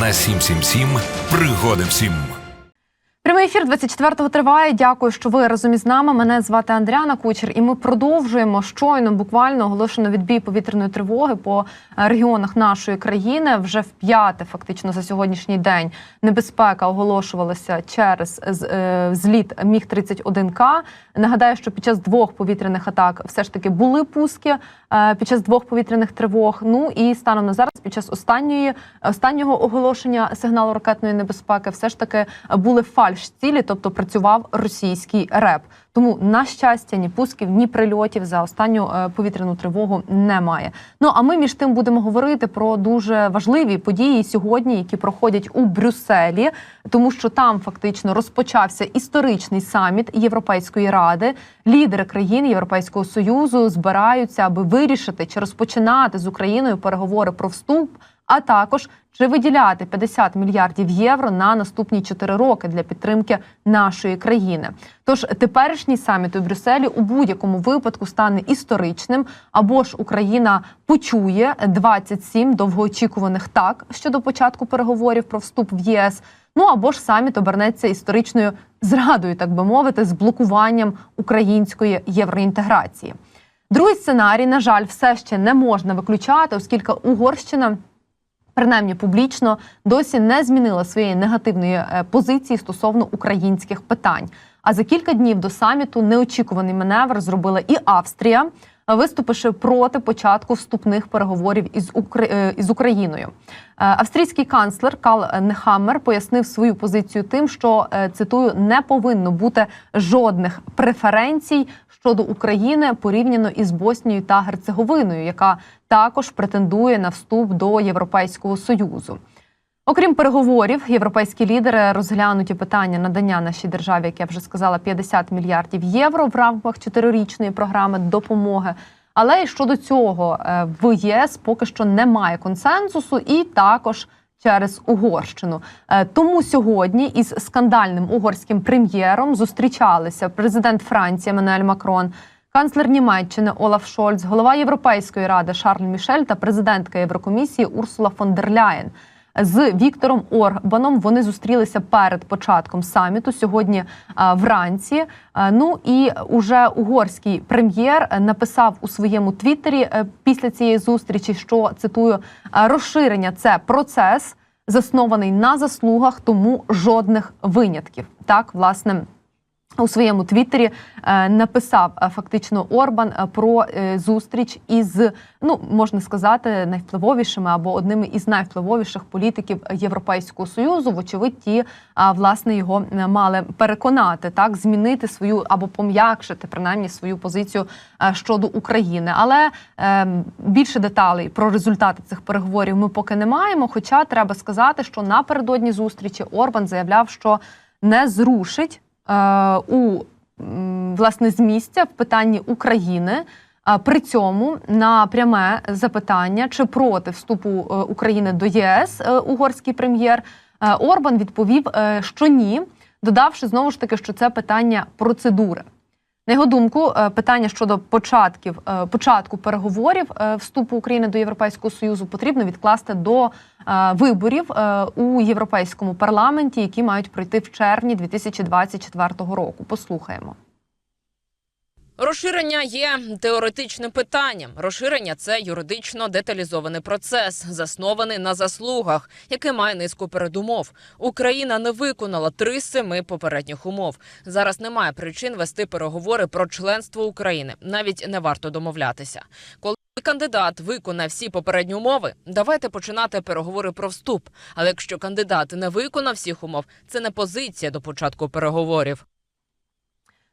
на 777 пригоди всім. Прямий ефір 24-го триває. Дякую, що ви разом із нами. Мене звати Андріана Кучер, і ми продовжуємо щойно буквально оголошено відбій повітряної тривоги по е, регіонах нашої країни. Вже в п'яте, фактично за сьогоднішній день, небезпека оголошувалася через е, зліт Міг 31 к Нагадаю, що під час двох повітряних атак все ж таки були пуски е, під час двох повітряних тривог. Ну і станом на зараз, під час останньої останнього оголошення сигналу ракетної небезпеки, все ж таки були фальш цілі, тобто працював російський РЕП. Тому на щастя, ні пусків, ні прильотів за останню е, повітряну тривогу немає. Ну а ми між тим будемо говорити про дуже важливі події сьогодні, які проходять у Брюсселі, тому що там фактично розпочався історичний саміт Європейської ради. Лідери країн Європейського союзу збираються, аби вирішити чи розпочинати з Україною переговори про вступ. А також чи виділяти 50 мільярдів євро на наступні 4 роки для підтримки нашої країни. Тож теперішній саміт у Брюсселі у будь-якому випадку стане історичним, або ж Україна почує 27 довгоочікуваних так щодо початку переговорів про вступ в ЄС. Ну або ж саміт обернеться історичною зрадою, так би мовити, з блокуванням української євроінтеграції. Другий сценарій, на жаль, все ще не можна виключати, оскільки Угорщина. Принаймні публічно досі не змінила своєї негативної е, позиції стосовно українських питань. А за кілька днів до саміту неочікуваний маневр зробила і Австрія, виступивши проти початку вступних переговорів із Укра... е, із Україною. Е, Австрійський канцлер Карл Нехаммер пояснив свою позицію тим, що е, цитую не повинно бути жодних преференцій щодо України порівняно із Боснією та Герцеговиною, яка також претендує на вступ до Європейського союзу. Окрім переговорів, європейські лідери розглянуть і питання надання нашій державі, як я вже сказала, 50 мільярдів євро в рамках чотирирічної програми допомоги. Але і щодо цього е, в ЄС поки що немає консенсусу, і також через Угорщину. Е, Тому сьогодні із скандальним угорським прем'єром зустрічалися президент Франції Еммануель Макрон, канцлер Німеччини Олаф Шольц, голова Європейської ради Шарль Мішель та президентка Єврокомісії Урсула фон дер Ляєн. З Віктором Орбаном вони зустрілися перед початком саміту сьогодні а, вранці. А, Ну і уже угорський прем'єр е, написав у своєму твіттері е, після цієї зустрічі, що цитую розширення це процес, заснований на заслугах, тому жодних винятків. Так, власне. У своєму твіттері е, написав е, фактично Орбан е, про зустріч із ну можна сказати найвпливовішими або одними із найвпливовіших політиків Європейського союзу. Вочевидь, ті власне його мали переконати так, змінити свою або пом'якшити принаймні свою позицію щодо України. Але більше деталей про результати цих переговорів ми поки не маємо. Хоча треба сказати, що напередодні зустрічі Орбан заявляв, що не зрушить у власне з місця в питанні України. При цьому на пряме запитання, чи проти вступу е, України до ЄС е, угорський прем'єр е, Орбан відповів, е, що ні, додавши знову ж таки, що це питання процедури. На його думку, е, питання щодо початків е, початку переговорів е, вступу України до Європейського союзу потрібно відкласти до виборів у європейському парламенті, які мають пройти в червні 2024 року. Послухаємо. Розширення є теоретичним питанням. Розширення це юридично деталізований процес, заснований на заслугах, який має низку передумов. Україна не виконала три з семи попередніх умов. Зараз немає причин вести переговори про членство України. Навіть не варто домовлятися. Коли кандидат виконає всі попередні умови, давайте починати переговори про вступ. Але якщо кандидат не виконав всіх умов, це не позиція до початку переговорів.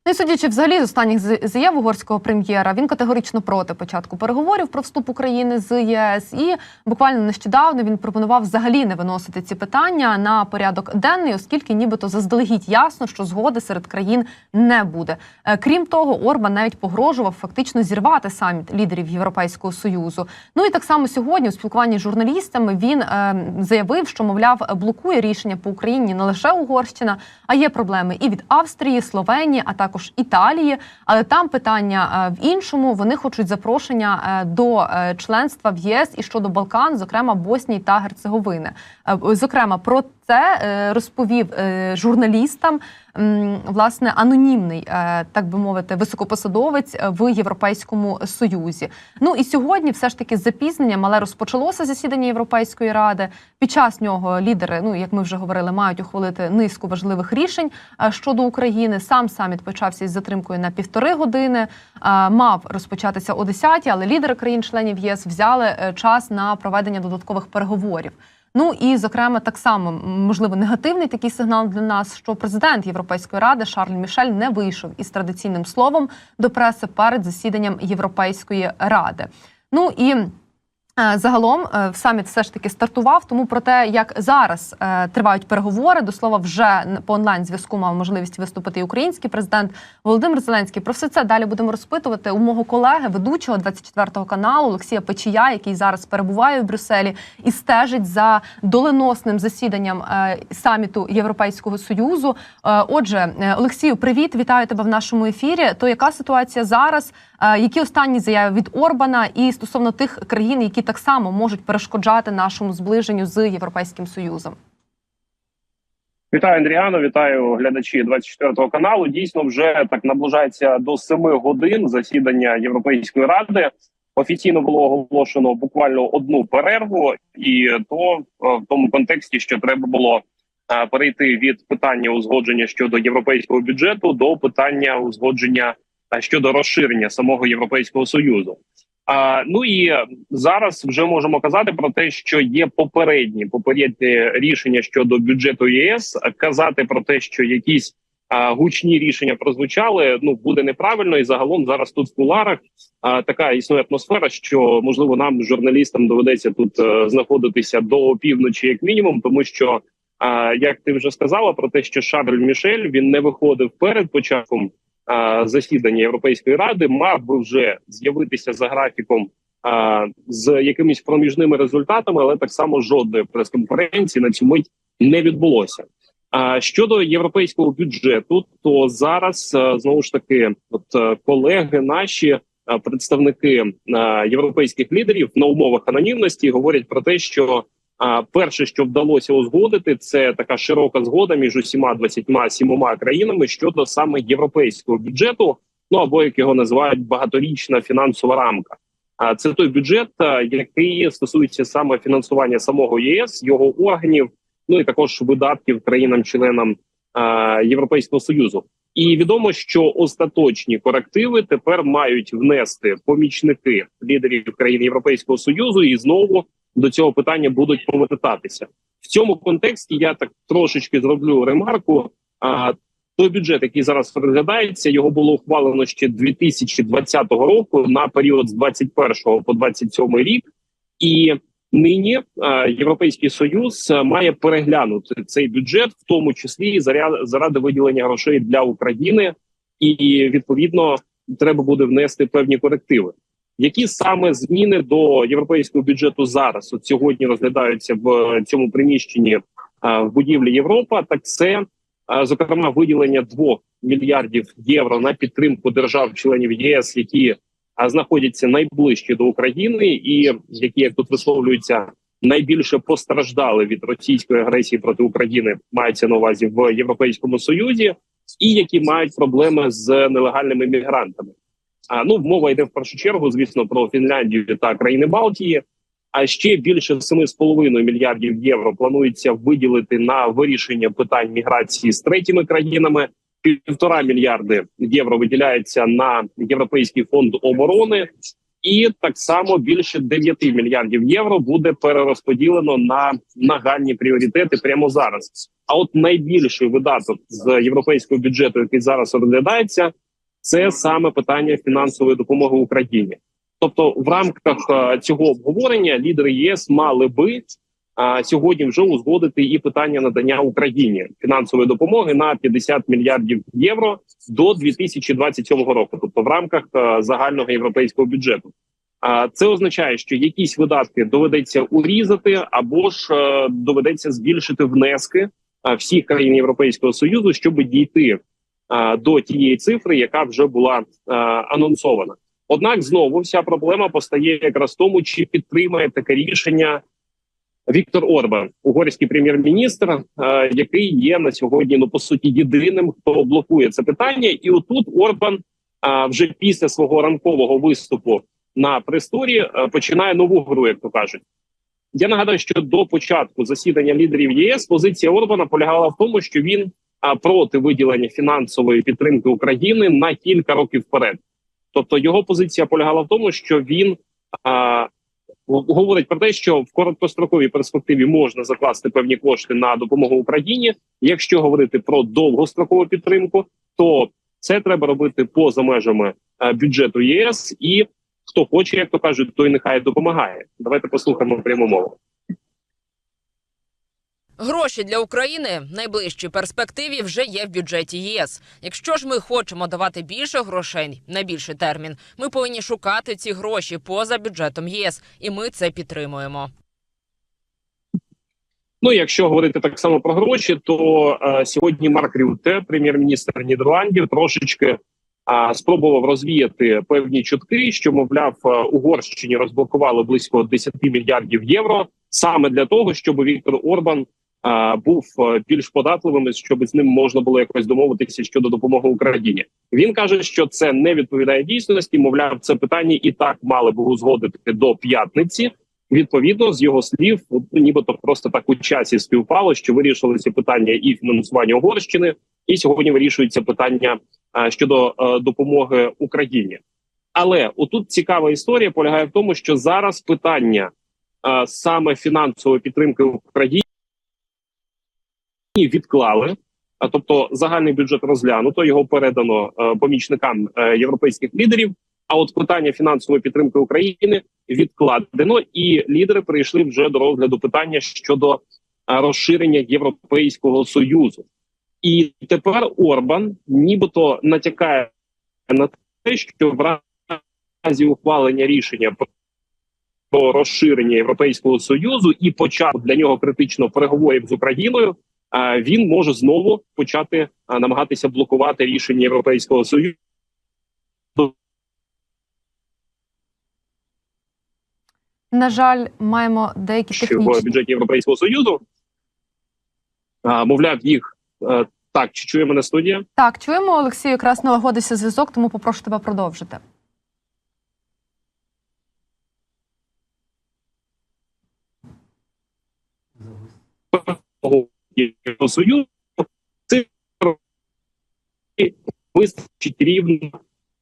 Ну і судячи взагалі з останніх заяв угорського прем'єра, він категорично проти початку переговорів про вступ України з ЄС. І буквально нещодавно він пропонував взагалі не виносити ці питання на порядок денний, оскільки нібито заздалегідь ясно, що згоди серед країн не буде. Е, Крім того, Орбан навіть погрожував фактично зірвати саміт лідерів Європейського союзу. Ну і так само сьогодні у спілкуванні з журналістами він е, заявив, що мовляв блокує рішення по Україні не лише Угорщина, а є проблеми і від Австрії, Словенії, а також також Італії. Але там питання е, в іншому. Вони хочуть запрошення е, до е, членства в ЄС і щодо Балкан, зокрема Боснії та Герцеговини. Зокрема, про це е, розповів е, журналістам власне анонімний, е, так би мовити, високопосадовець в Європейському Союзі. Ну і сьогодні, все ж таки, з запізненням, але розпочалося засідання Європейської ради. Під час нього лідери, ну як ми вже говорили, мають ухвалити низку важливих рішень щодо України. Сам саміт почався із затримкою на півтори години. Мав розпочатися о 10, але лідери країн-членів ЄС взяли час на проведення додаткових переговорів. Ну і зокрема, так само можливо негативний такий сигнал для нас, що президент Європейської ради Шарль Мішель не вийшов із традиційним словом до преси перед засіданням Європейської ради. Ну і Загалом е, саміт все ж таки стартував. Тому про те, як зараз е, тривають переговори, до слова, вже по онлайн зв'язку мав можливість виступити і український президент Володимир Зеленський. Про все це далі будемо розпитувати у мого колеги, ведучого 24 каналу Олексія Печія, який зараз перебуває в Брюсселі і стежить за доленосним засіданням е, саміту Європейського союзу. Е, Отже, е, Олексію, привіт, вітаю тебе в нашому ефірі. То яка ситуація зараз? Е, Які останні заяви від Орбана і стосовно тих країн, які так само можуть перешкоджати нашому зближенню з Європейським Союзом? Вітаю Андріано, вітаю глядачі 24 каналу. Дійсно, вже так наближається до 7 годин засідання Європейської ради. Офіційно було оголошено буквально одну перерву, і то е, в тому контексті, що треба було е, перейти від питання узгодження щодо європейського бюджету до питання узгодження е, щодо розширення самого європейського союзу. Ну і зараз вже можемо казати про те, що є попередні попередні рішення щодо бюджету ЄС. Казати про те, що якісь гучні рішення прозвучали, ну буде неправильно. І загалом зараз тут в куларах така існує атмосфера, що можливо нам, журналістам, доведеться тут е, знаходитися до півночі, як мінімум, тому що як ти вже сказала про те, що Шарль Мішель він не виходив перед початком засідання Європейської ради, мав би вже з'явитися за графіком а, з якимись проміжними результатами, але так само жодної прес-конференції на цю мить не відбулося. А щодо європейського бюджету, то зараз е, знову ж таки, от е, колеги наші е, представники е, європейських лідерів на умовах анонімності говорять про те, що перше, що вдалося узгодити, це така широка згода між усіма 27 країнами щодо саме європейського бюджету, ну або як його називають багаторічна фінансова рамка. А це той бюджет, який стосується саме фінансування самого ЄС, його органів, ну і також видатків країнам-членам Європейського союзу. І відомо, що остаточні корективи тепер мають внести помічники лідерів країн Європейського союзу, і знову до цього питання будуть повертатися в цьому контексті. Я так трошечки зроблю ремарку. А той бюджет, який зараз розглядається, його було ухвалено ще 2020 року на період з 21 по 27 рік, і нині Європейський Союз має переглянути цей бюджет, в тому числі заради виділення грошей для України, і відповідно треба буде внести певні корективи. Які саме зміни до європейського бюджету зараз от сьогодні розглядаються в цьому приміщенні е, в будівлі Європа? Так це е, зокрема виділення 2 мільярдів євро на підтримку держав-членів ЄС, які е, знаходяться найближче до України, і які як тут висловлюються найбільше постраждали від російської агресії проти України, мається на увазі в Європейському Союзі, і які мають проблеми з нелегальними мігрантами. А ну мова йде в першу чергу, звісно, про Фінляндію та країни Балтії. А ще більше 7,5 мільярдів євро планується виділити на вирішення питань міграції з третіми країнами. Півтора мільярди євро виділяється на європейський фонд оборони, і так само більше 9 мільярдів євро буде перерозподілено на нагальні пріоритети прямо зараз. А от найбільший видаток з європейського бюджету, який зараз розглядається, це саме питання фінансової допомоги Україні. Тобто, в рамках е, цього обговорення лідери єС мали би е, сьогодні вже узгодити і питання надання Україні фінансової допомоги на 50 мільярдів євро до 2027 року, тобто в рамках е, загального європейського бюджету. А це означає, що якісь видатки доведеться урізати, або ж е, доведеться збільшити внески е, всіх країн Європейського союзу, щоб дійти до тієї цифри, яка вже була е, анонсована. Однак знову вся проблема постає якраз в тому, чи підтримає таке рішення Віктор Орбан, угорський прем'єр-міністр, е, який є на сьогодні, ну по суті, єдиним, хто блокує це питання. І отут Орбан е, вже після свого ранкового виступу на престорі е, починає нову гру, як то кажуть. Я нагадаю, що до початку засідання лідерів ЄС позиція Орбана полягала в тому, що він проти виділення фінансової підтримки України на кілька років вперед. Тобто його позиція полягала в тому, що він а, говорить про те, що в короткостроковій перспективі можна закласти певні кошти на допомогу Україні. Якщо говорити про довгострокову підтримку, то це треба робити поза межами а, бюджету ЄС і хто хоче, як то кажуть, той нехай допомагає. Давайте послухаємо пряму мову. Гроші для України в найближчій перспективі вже є в бюджеті ЄС. Якщо ж ми хочемо давати більше грошей на більший термін, ми повинні шукати ці гроші поза бюджетом ЄС, і ми це підтримуємо. Ну, якщо говорити так само про гроші, то е, сьогодні Марк Рюте, прем'єр-міністр Нідерландів, трошечки е, спробував розвіяти певні чутки, що мовляв е, Угорщині розблокували близько 10 мільярдів євро саме для того, щоб Віктор Орбан був е, більш податливим, щоб з ним можна було якось домовитися щодо допомоги Україні. Він каже, що це не відповідає дійсності. Мовляв, це питання і так мали б узгодити до п'ятниці. Відповідно, з його слів, нібито просто так у часі співпало, що вирішилися питання і фінансування Угорщини, і сьогодні вирішується питання щодо допомоги Україні. Але отут цікава історія полягає в тому, що зараз питання саме фінансової підтримки Україні відклали. Тобто загальний бюджет розглянуто, його передано е, помічникам е, європейських лідерів. А от питання фінансової підтримки України відкладено, і лідери прийшли вже до розгляду питання щодо е, розширення Європейського союзу. І тепер Орбан нібито натякає на те, що в разі ухвалення рішення про розширення Європейського союзу і початку для нього критично переговорів з Україною. Він може знову почати намагатися блокувати рішення Європейського союзу. На жаль, маємо деякі що в бюджеті Європейського союзу. Мовляв, їх е, так чи чує мене студія? Так, чуємо, Олексію, якраз налагодився зв'язок, тому попрошу тебе продовжити. Європейського союзу це вистачить рівно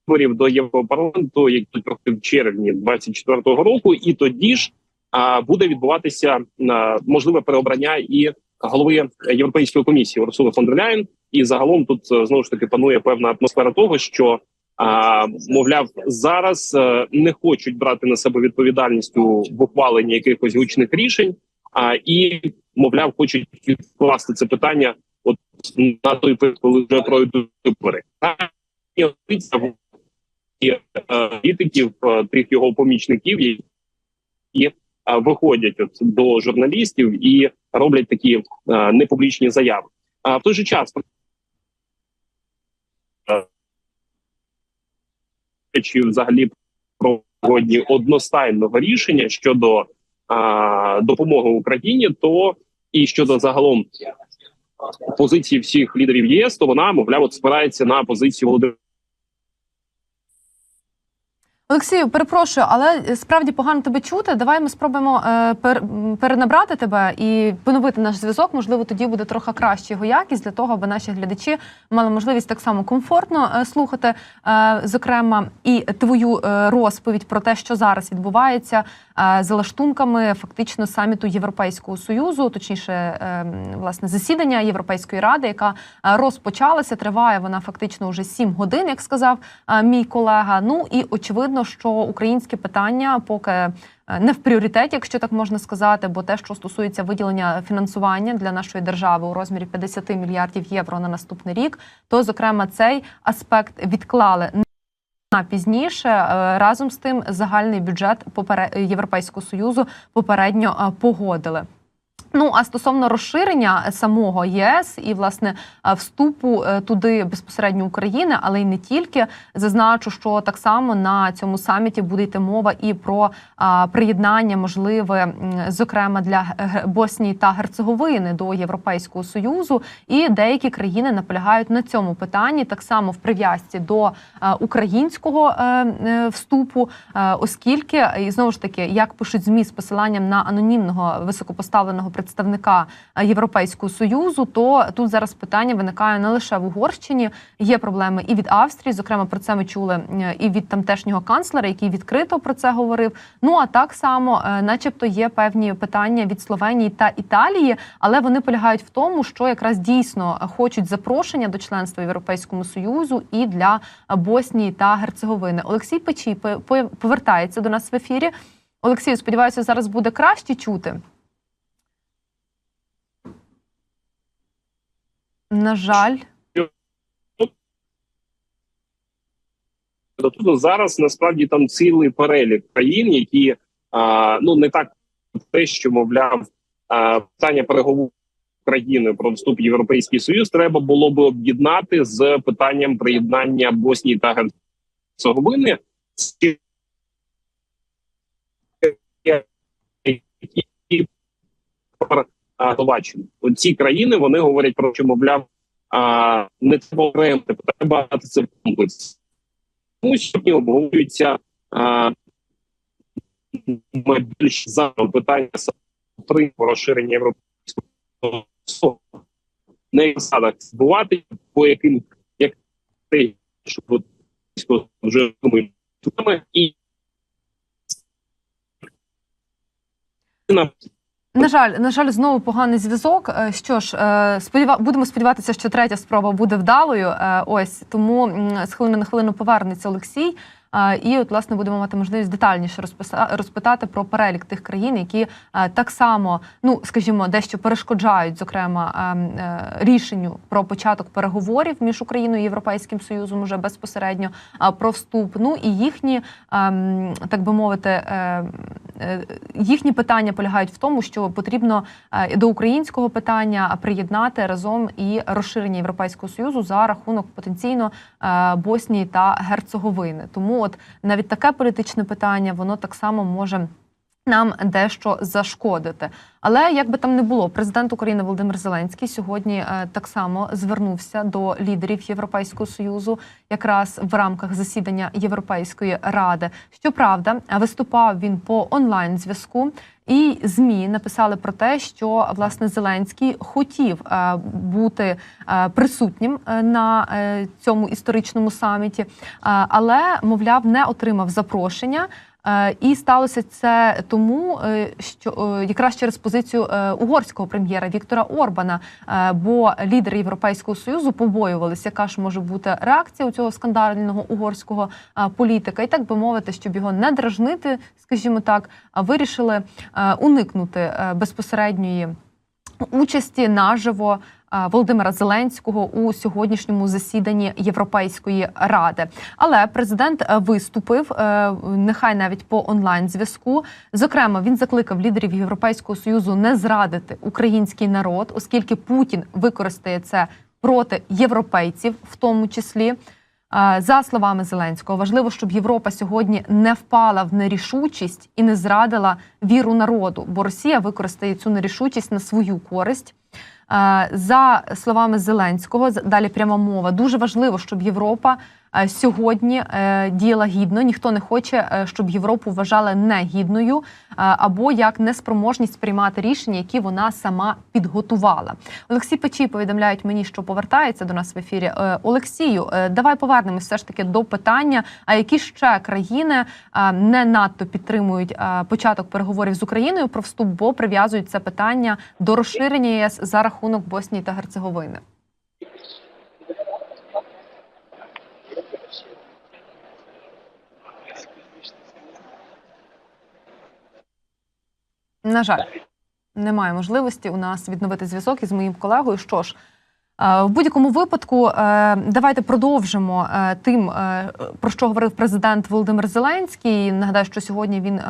виборів до Європарламенту, які тут трохи в червні 24-го року, і тоді ж а, буде відбуватися а, можливе переобрання і голови Європейської комісії Урсули фон дер. І загалом тут е, знову ж таки панує певна атмосфера того, що а, мовляв, зараз е, не хочуть брати на себе відповідальність у ухваленні якихось гучних рішень, а і мовляв, хочуть відкласти це питання от на той період, коли вже пройдуть вибори. Е, політиків, е, тих його помічників, які е, виходять от до журналістів і роблять такі непублічні заяви. А в той же час взагалі про одностайного рішення щодо допомоги Україні, то і щодо загалом позиції всіх лідерів ЄС, то вона мовляв от спирається на позицію Володимира. Олексію, перепрошую, але справді погано тебе чути. Давай ми спробуємо е, пер, перенабрати тебе і поновити наш зв'язок. Можливо, тоді буде трохи краще його якість для того, аби наші глядачі мали можливість так само комфортно е, слухати, е, зокрема, і твою е, розповідь про те, що зараз відбувається е, за лаштунками фактично саміту Європейського союзу, точніше, е, власне, засідання Європейської ради, яка е, розпочалася. Триває вона фактично вже 7 годин, як сказав е, мій колега. Ну і очевидно, що українське питання поки е, не в пріоритеті, якщо так можна сказати, бо те, що стосується виділення фінансування для нашої держави у розмірі 50 мільярдів євро на наступний рік, то зокрема цей аспект відклали на пізніше. Е, Разом з тим, загальний бюджет Європейського союзу попередньо е, погодили. Ну а стосовно розширення самого ЄС і власне е, вступу е, туди безпосередньо України, але й не тільки, зазначу, що так само на цьому саміті буде йти мова і про приєднання, можливе, зокрема для Боснії та Герцеговини до Європейського союзу. І деякі країни наполягають на цьому питанні, так само в прив'язці до е, українського е, е, вступу, е, оскільки і знову ж таки, як пишуть змі з посиланням на анонімного високопоставленого представника е, Європейського союзу, то тут зараз питання виникає не лише в Угорщині. Є проблеми і від Австрії. Зокрема, про це ми чули е, і від тамтешнього канцлера, який відкрито про це говорив. Ну а так само, е, начебто, є певні питання від Словенії та Італії, але вони полягають в тому, що якраз дійсно хочуть запрошення до членства в Європейському Союзу і для Боснії та Герцеговини. Олексій Печій по- по- повертається до нас в ефірі. Олексію, сподіваюся, зараз буде краще чути. На жаль, Тобто зараз насправді там цілий перелік країн, які а, ну не так те, що мовляв а, питання переговорів України про вступ в Європейський Союз треба було би об'єднати з питанням приєднання Боснії та Герцеговини. Які а, Словаччину. Оці країни вони говорять про що мовляв а, не треба окремо, треба це комплекс. Тому сьогодні обговорюється більш за питання при розширення європейського їх засадах збувати, по яким як те, що вже і на на жаль, на жаль, знову поганий зв'язок. Е, Що ж, е, сподіва... будемо сподіватися, що третя спроба буде вдалою. Е, Ось тому з хвилини на хвилину повернеться Олексій. І от власне будемо мати можливість детальніше розпитати про перелік тих країн, які так само, ну скажімо, дещо перешкоджають, зокрема, е, е, рішенню про початок переговорів між Україною і Європейським Союзом уже безпосередньо про вступ. Ну і їхні, ем, так би мовити, е, е, їхні питання полягають в тому, що потрібно е, до українського питання приєднати разом і розширення Європейського союзу за рахунок потенційно е, Боснії та Герцеговини. Тому, от навіть таке політичне питання, воно так само може. Нам дещо зашкодити, але як би там не було, президент України Володимир Зеленський сьогодні е, так само звернувся до лідерів Європейського союзу, якраз в рамках засідання Європейської ради. Щоправда, виступав він по онлайн зв'язку. І змі написали про те, що власне Зеленський хотів е, бути е, присутнім на цьому історичному саміті, але мовляв не отримав запрошення. Е, І сталося це тому, е, що е, якраз через позицію угорського прем'єра Віктора Орбана, бо лідери Європейського союзу побоювалися, яка ж може бути реакція у цього скандального угорського політика, і так би мовити, щоб його не дражнити, скажімо так, вирішили уникнути безпосередньої участі наживо Володимира Зеленського у сьогоднішньому засіданні Європейської ради. Але президент е, виступив е, нехай навіть по онлайн зв'язку. Зокрема, він закликав лідерів Європейського союзу не зрадити український народ, оскільки Путін використає це проти європейців, в тому числі. Е, За словами Зеленського, важливо, щоб Європа сьогодні не впала в нерішучість і не зрадила віру народу, бо Росія використає цю нерішучість на свою користь. Е, За словами Зеленського, далі пряма мова. Дуже важливо, щоб Європа сьогодні е, діяла гідно. Ніхто не хоче, е, щоб Європу вважали негідною е, або як неспроможність приймати рішення, які вона сама підготувала. Олексій Печій повідомляють мені, що повертається до нас в ефірі. Е, Олексію, е, давай повернемось все ж таки до питання. А які ще країни е, не надто підтримують е, початок переговорів з Україною про вступ, бо прив'язують це питання до розширення ЄС за рахунок Боснії та Герцеговини? На жаль, немає можливості у нас відновити зв'язок із моїм колегою. Що ж, В будь-якому випадку, е, давайте продовжимо е, тим, е, про що говорив президент Володимир Зеленський. Нагадаю, що сьогодні він е,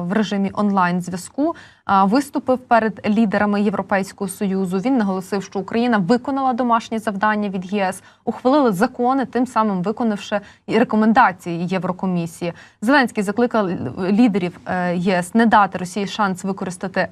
в режимі онлайн зв'язку е, виступив перед лідерами Європейського союзу. Він наголосив, що Україна виконала домашні завдання від єС, ухвалили закони, тим самим виконавши рекомендації Єврокомісії. Зеленський закликав лідерів е, ЄС не дати Росії шанс використати.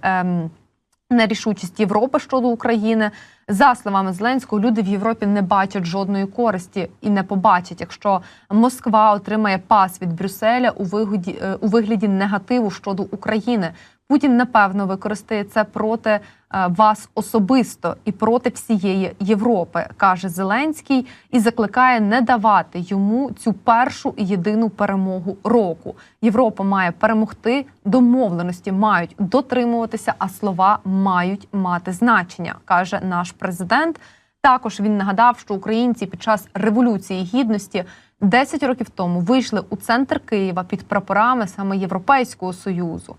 Нерішучість Європи щодо України за словами Зеленського, люди в Європі не бачать жодної користі і не побачать, якщо Москва отримає пас від Брюсселя у вигоді е, у вигляді негативу щодо України. Путін напевно використає це проти е, вас особисто і проти всієї Європи, каже Зеленський, і закликає не давати йому цю першу і єдину перемогу року. Європа має перемогти, домовленості мають дотримуватися, а слова мають мати значення, каже наш президент. Також він нагадав, що українці під час революції гідності 10 років тому вийшли у центр Києва під прапорами саме Європейського союзу.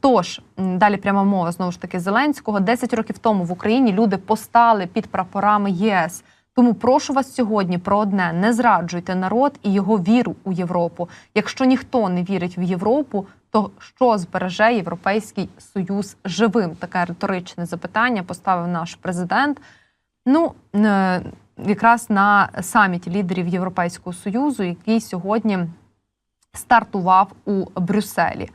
Тож далі пряма мова знову ж таки Зеленського. 10 років тому в Україні люди постали під прапорами ЄС. Тому прошу вас сьогодні про одне: не зраджуйте народ і його віру у Європу. Якщо ніхто не вірить в Європу, то що збереже Європейський Союз живим? Таке риторичне запитання поставив наш президент. Ну е, якраз на саміті лідерів Європейського союзу, який сьогодні стартував у Брюсселі.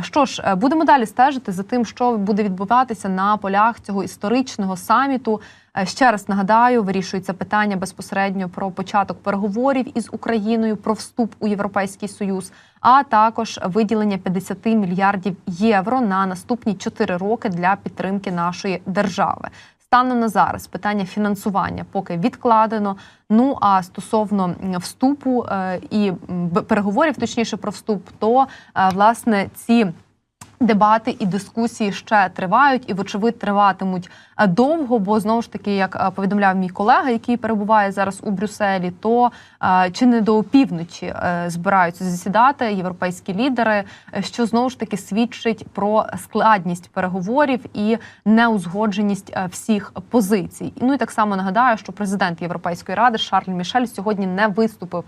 Що ж, е, будемо далі стежити за тим, що буде відбуватися на полях цього історичного саміту. Е, Ще раз нагадаю, вирішується питання безпосередньо про початок переговорів із Україною про вступ у Європейський Союз, а також виділення 50 мільярдів євро на наступні 4 роки для підтримки нашої держави. Станом на зараз питання фінансування поки відкладено. Ну а стосовно вступу е, і переговорів, точніше про вступ, то е, власне ці. Дебати і дискусії ще тривають, і, вочевидь, триватимуть е, довго. Бо знову ж таки, як е, повідомляв мій колега, який перебуває зараз у Брюсселі, то е, чи не до опівночі збираються засідати європейські лідери, що знову ж таки свідчить про складність переговорів і неузгодженість всіх позицій. Ну і так само нагадаю, що президент Європейської ради Шарль Мішель сьогодні не виступив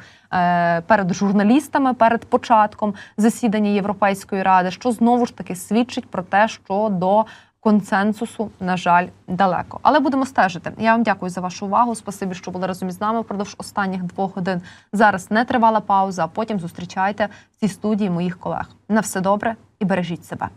перед журналістами перед початком засідання Європейської ради, що знову ж таки свідчить про те, що до консенсусу, на жаль, далеко. Але будемо стежити. Я вам дякую за вашу увагу. Спасибі, що були разом із нами впродовж останніх двох годин. Зараз не тривала пауза. а Потім зустрічайте в цій студії моїх колег. На все добре і бережіть себе.